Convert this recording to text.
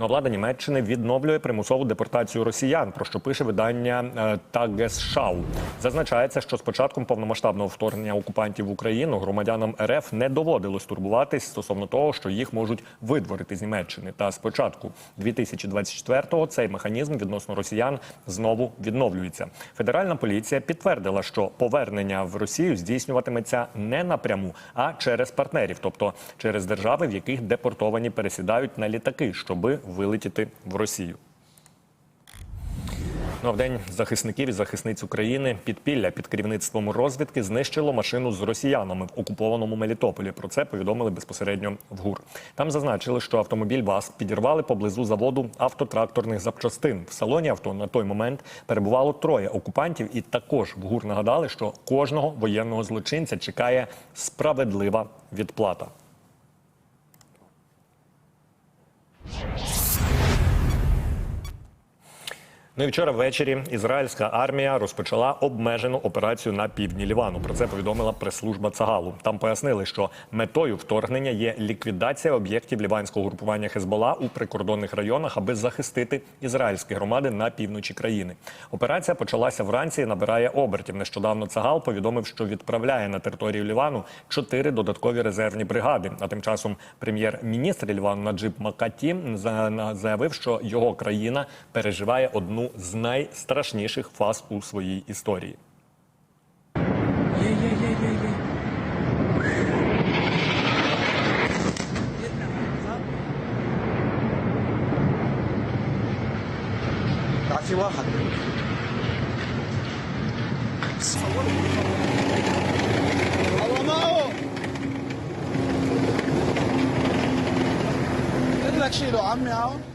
Ну, влада Німеччини відновлює примусову депортацію росіян, про що пише видання Tagesschau. Зазначається, що з початком повномасштабного вторгнення окупантів в Україну громадянам РФ не доводилось турбуватись стосовно того, що їх можуть видворити з Німеччини. Та з початку 2024-го цей механізм відносно росіян знову відновлюється. Федеральна поліція підтвердила, що повернення в Росію здійснюватиметься не напряму, а через партнерів, тобто через держави, в яких депортовані пересідають на літаки, щоби вилетіти в Росію. Ну, а в день захисників і захисниць України підпілля під керівництвом розвідки знищило машину з росіянами в окупованому Мелітополі. Про це повідомили безпосередньо в ГУР. Там зазначили, що автомобіль ВАЗ підірвали поблизу заводу автотракторних запчастин. В салоні авто на той момент перебувало троє окупантів, і також в ГУР нагадали, що кожного воєнного злочинця чекає справедлива відплата. Ну і вчора ввечері ізраїльська армія розпочала обмежену операцію на півдні Лівану. Про це повідомила прес-служба Цагалу. Там пояснили, що метою вторгнення є ліквідація об'єктів ліванського групування Хезбола у прикордонних районах, аби захистити ізраїльські громади на півночі країни. Операція почалася вранці і набирає обертів. Нещодавно Цагал повідомив, що відправляє на територію Лівану чотири додаткові резервні бригади. А тим часом прем'єр-міністр Лівану Наджиб Макаті заявив, що його країна переживає одну з найстрашніших фаз у своїй історії. ده في واحد الله معه قلت لك شيله عمي هون